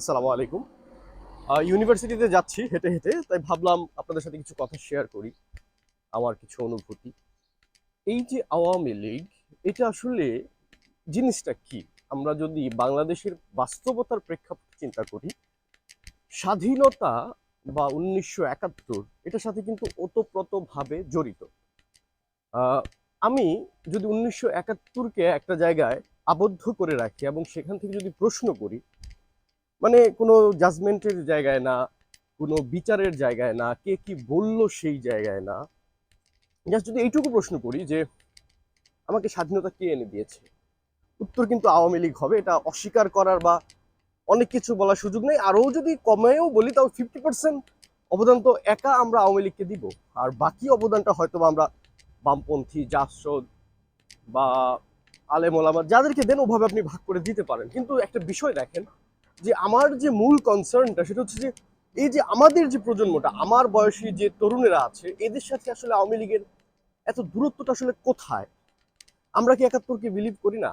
আসসালামু আলাইকুম। ইউনিভার্সিটিতে যাচ্ছি হেঁটে হেঁটে, তাই ভাবলাম আপনাদের সাথে কিছু কথা শেয়ার করি, আমার কিছু অনুভূতি। এই যে আওয়ামী লীগ, এটা আসলে জিনিসটা কি? আমরা যদি বাংলাদেশের বাস্তবতার প্রেক্ষাপট চিন্তা করি, স্বাধীনতা বা উনিশশো একাত্তর, এটার সাথে কিন্তু ওতপ্রোতভাবে জড়িত। আমি যদি উনিশশো একাত্তরকে একটা জায়গায় আবদ্ধ করে রাখি এবং সেখান থেকে যদি প্রশ্ন করি মানে কোনো জাজমেন্টের জায়গায় না, কোনো বিচারের জায়গায় না, কে কি বলল সেই জায়গায় না। জাস্ট যদি এইটুকু প্রশ্ন করি যে, আমাকে স্বাধীনতা কে এনে দিয়েছে? উত্তর কিন্তু আওয়ামী লীগ হবে, এটা অস্বীকার করার বা অনেক কিছু বলার সুযোগ নেই। আরও যদি কমেও বলি, তাও ফিফটি পার্সেন্ট অবদান তো একা আমরা আওয়ামী লীগকে দিব। আর বাকি অবদানটা হয়তো আমরা বামপন্থী, জাসদ বা আলেম ওলামা, যাদেরকে দেন, ওভাবে আপনি ভাগ করে দিতে পারেন। কিন্তু একটা বিষয় দেখেন যে আমার যে মূল কনসার্নটা সেটা হচ্ছে যে এই যে আমাদের যে প্রজন্মটা, আমার বয়সী যে তরুণেরা আছে, এদের সাথে আসলে আওয়ামী লীগের এত দূরত্বটা আসলে কোথায়? আমরা কি একাত্তরকে বিলিভ করি না?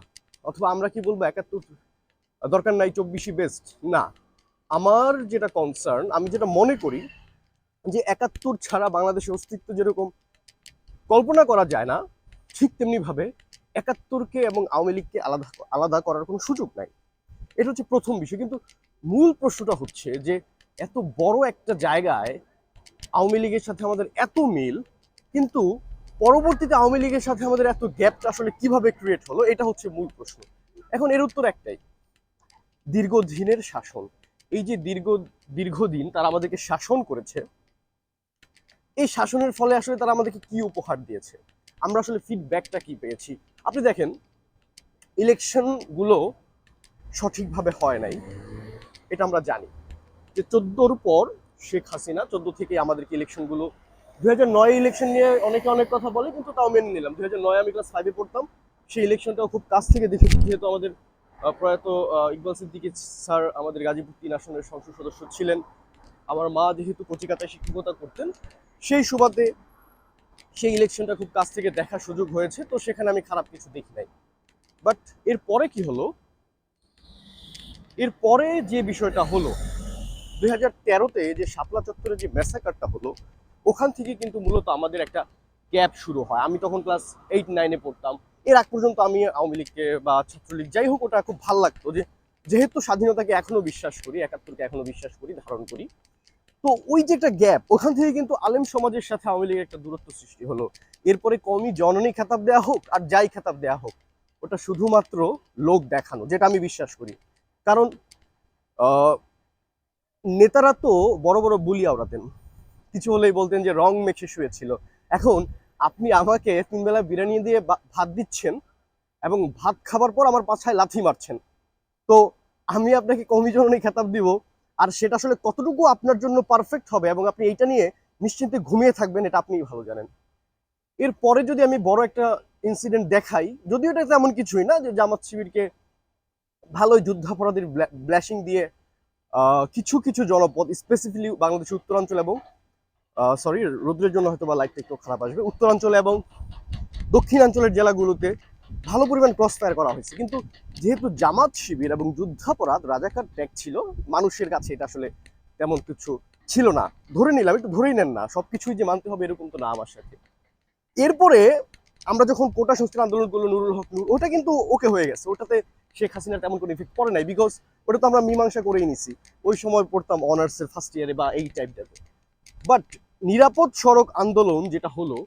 অথবা আমরা কি বলব একাত্তর, দরকার নাই চব্বিশই বেস্ট না। আমার যেটা কনসার্ন আমি যেটা মনে করি যে একাত্তর ছাড়া বাংলাদেশের অস্তিত্ব যেরকম কল্পনা করা যায় না, ঠিক তেমনিভাবে একাত্তরকে এবং আওয়ামী লীগকে আলাদা আলাদা করার কোনো সুযোগ নাই। এটা হচ্ছে প্রথম বিষয়। কিন্তু মূল প্রশ্নটা হচ্ছে যে এত বড় একটা জায়গায় আওয়ামী লীগের সাথে আমাদের এত মিল, কিন্তু পরবর্তীতে আওয়ামী লীগের সাথে আমাদের এত গ্যাপটা আসলে কীভাবে ক্রিয়েট হলো, এটা হচ্ছে মূল প্রশ্ন। এখন এর উত্তর একটাই, দীর্ঘদিনের শাসন। এই যে দীর্ঘ, দীর্ঘদিন তারা আমাদেরকে শাসন করেছে, এই শাসনের ফলে আসলে তারা আমাদেরকে কি উপহার দিয়েছে? আমরা আসলে ফিডব্যাকটা কি পেয়েছি? আপনি দেখেন ইলেকশনগুলো সঠিকভাবে হয় নাই। এটা আমরা জানি। যে চোদ্দোর পর শেখ হাসিনা, চোদ্দ থেকে আমাদেরকে ইলেকশনগুলো দুই হাজার নয় ইলেকশন নিয়ে অনেকে অনেক কথা বলে, কিন্তু তাও মেনে নিলাম। দুই হাজার নয় আমি ক্লাস ফাইভে পড়তাম। সেই ইলেকশনটাও খুব কাছ থেকে দেখেছি, যেহেতু আমাদের প্রয়াত ইকবাল সিদ্দিকী স্যার আমাদের গাজীপুর তিন আসনের সংসদ সদস্য ছিলেন। আমার মা যেহেতু কচিকাতায় শিক্ষকতা করতেন, সেই সুবাদে সেই ইলেকশনটা খুব কাছ থেকে দেখার সুযোগ হয়েছে। তো সেখানে আমি খারাপ কিছু দেখি নাই। বাট এর পরে কি হলো? এর পরে যে বিষয়টা হলো, দুই হাজার তেরোতে যে শাপলা চত্বরে যে ম্যাসাকারটা হলো, ওখান থেকে কিন্তু মূলত আমাদের একটা গ্যাপ শুরু হয়। আমি তখন ক্লাস এইট নাইনে পড়তাম। এর আগ পর্যন্ত আমি আওয়ামী লীগকে বা ছাত্রলীগ, যাই হোক, ওটা খুব ভালো লাগতো যে যেহেতু স্বাধীনতাকে এখনও বিশ্বাস করি, একাত্তরকে এখনও বিশ্বাস করি, ধারণ করি, তো ওই যে একটা গ্যাপ ওখান থেকে কিন্তু আলেম সমাজের সাথে আওয়ামী লীগের একটা দূরত্ব সৃষ্টি হলো। এরপরে কমই জননী খেতাব দেয়া হোক আর যাই খেতাব দেয়া হোক, ওটা শুধুমাত্র লোক দেখানো, যেটা আমি বিশ্বাস করি। কারণ নেতারা তো বড় বড় বুলি আওড়াতেন। কিছু হলেই বলতেন যে রং মেখে শুয়েছিল এখন আপনি আমাকে তিনবেলা বিরিয়ানি দিয়ে ভাত দিচ্ছেন এবং ভাত খাবার পর আমার পাছায় লাথি মারছেন। তো আমি আপনাকে কমিজননী খেতাব দিব আর সেটা আসলে কতটুকু আপনার জন্য পারফেক্ট হবে এবং আপনি এইটা নিয়ে নিশ্চিন্তে ঘুমিয়ে থাকবেন, এটা আপনি ভালো জানেন। এরপরে যদি আমি বড় একটা ইনসিডেন্ট দেখাই, যদিও এটা তেমন কিছুই না যে জামাত শিবিরকে ভালোই যুদ্ধাপরাধীর ব্ল্যাশিং দিয়ে কিছু কিছু জনপদ স্পেসিফিকলি বাংলাদেশের উত্তরাঞ্চল এবং সরি রুদ্রের জন্য হয়তো বা লাইটটা একটু খারাপ আসবে, উত্তরাঞ্চলে এবং দক্ষিণাঞ্চলের জেলাগুলোতে ভালো পরিমাণ ক্রস ফায়ার করা হয়েছে। কিন্তু যেহেতু জামাত শিবির এবং যুদ্ধাপরাধ, রাজাকার ট্যাগ ছিল, মানুষের কাছে এটা আসলে তেমন কিছু ছিল না। ধরে নিলাম, একটু ধরেই নেন না, সবকিছুই যে মানতে হবে এরকম তো না আমার সাথে। এরপরে আমরা যখন কোটা সংস্কার আন্দোলন করল নুরুল হক নূর, ওটা কিন্তু ওকে হয়ে গেছে, ওটাতে শেখ হাসিনার তেমন কোনো ইফেক্ট পড়ে নাই বিকজ ওটা তো আমরা মীমাংসা করেই নিছি। ওই সময় পড়তাম অনার্সের ফার্স্ট ইয়ারে বা এই টাইপটাতে বাট নিরাপদ সড়ক আন্দোলন যেটা হলো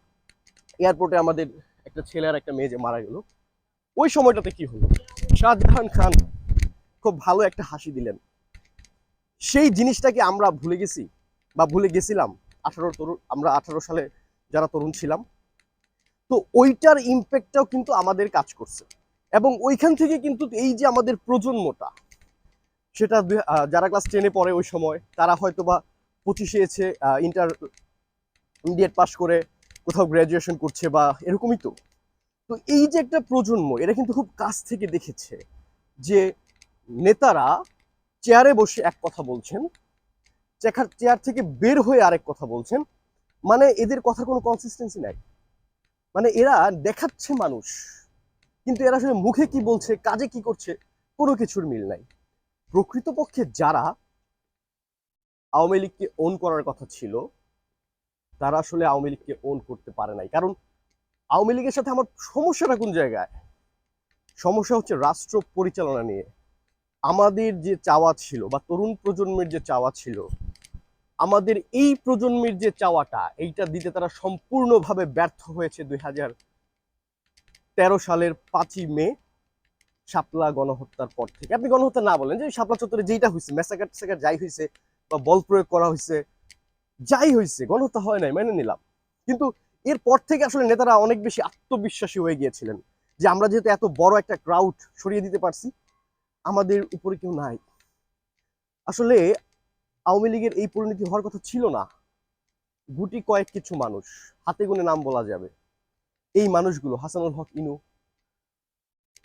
এয়ারপোর্টে আমাদের একটা ছেলে আর একটা মেয়ে যে মারা গেল, ওই সময়টাতে কি হলো? শাহজাহান খান খুব ভালো একটা হাসি দিলেন। সেই জিনিসটাকে আমরা ভুলে গেছি বা ভুলে গেছিলাম। আঠারো তরুণ, আমরা আঠারো সালে যারা তরুণ ছিলাম। তো ওইটার ইম্প্যাক্টটাও কিন্তু আমাদের কাজ করছে। এবং ওইখান থেকে কিন্তু এই যে আমাদের প্রজন্মটা, সেটা যারা ক্লাস টেনে পড়ে ওই সময়, তারা হয়তো বা পঁচিশে এসে ইন্টার ইন্ডিয়েট পাস করে কোথাও গ্র্যাজুয়েশন করছে বা এরকমই তো। তো এই যে একটা প্রজন্ম, এরা কিন্তু খুব কাছ থেকে দেখেছে যে নেতারা চেয়ারে বসে এক কথা বলছেন, চেখার- চেয়ার থেকে বের হয়ে আরেক কথা বলছেন মানে এদের কথার কোনো কনসিস্টেন্সি নাই। মানে এরা দেখাচ্ছে মানুষ। কিন্তু এরা আসলে মুখে কি বলছে, কাজে কি করছে, কোনো কিছুর মিল নাই। প্রকৃতপক্ষে যারা আওয়ামী লীগকে ওন করার কথা ছিল, তারা আসলে আওয়ামী লীগকে ওন করতে পারে নাই। কারণ আওয়ামী লীগের সাথে আমার সমস্যাটা কোন জায়গায়? সমস্যা হচ্ছে রাষ্ট্র পরিচালনা নিয়ে। আমাদের যে চাওয়া ছিল বা তরুণ প্রজন্মের যে চাওয়া ছিল, আমাদের এই প্রজন্মের যে চাওয়াটা, এইটা দিতে তারা সম্পূর্ণভাবে ব্যর্থ হয়েছে দুই হাজার তেরো সালের পাঁচই মে শাপলা গণহত্যার পর থেকে। আপনি গণহত্যা না বলেন, যে শাপলা চত্বরে যেইটা হয়েছে মেসাকার টেসাকার যাই হয়েছে বা বল প্রয়োগ করা হয়েছে যাই হয়েছে গণহত্যা হয় নাই, মেনে নিলাম। কিন্তু এরপর থেকে আসলে নেতারা অনেক বেশি আত্মবিশ্বাসী হয়ে গিয়েছিলেন যে আমরা যেহেতু এত বড় একটা ক্রাউড সরিয়ে দিতে পারছি, আমাদের উপরে কেউ নাই। আসলে আওয়ামী লীগের এই পরিণতি হওয়ার কথা ছিল না। গুটি কয়েক কিছু মানুষ, হাতে গুনে নাম বলা যাবে। এই মানুষগুলো, হাসানুল হক, ইনু,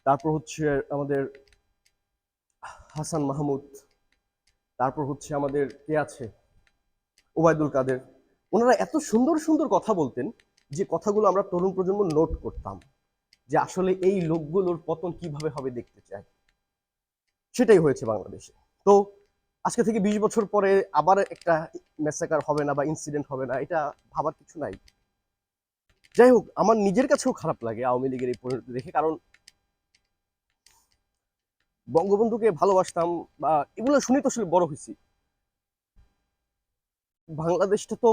তারপর হচ্ছে আমাদের হাসান মাহমুদ, তারপর হচ্ছে আমাদের কে আছে? ওবায়দুল কাদের। ওনারা এত সুন্দর সুন্দর কথা বলতেন যে কথাগুলো আমরা তরুণ প্রজন্ম নোট করতাম যে আসলে এই লোকগুলোর পতন কীভাবে হবে দেখতে চাই। সেটাই হয়েছে বাংলাদেশে। তো আজকে থেকে বিশ বছর পরে আবার একটা মেসাকার হবে না বা ইনসিডেন্ট হবে না, এটা ভাবার কিছু নাই। যাই হোক আমার নিজের কাছেও খারাপ লাগে আওয়ামী লীগের এই পরিণতি দেখে, কারণ বঙ্গবন্ধুকে ভালোবাসতাম বা এগুলো শুনে তো আসলে বড় হয়েছি। বাংলাদেশটা তো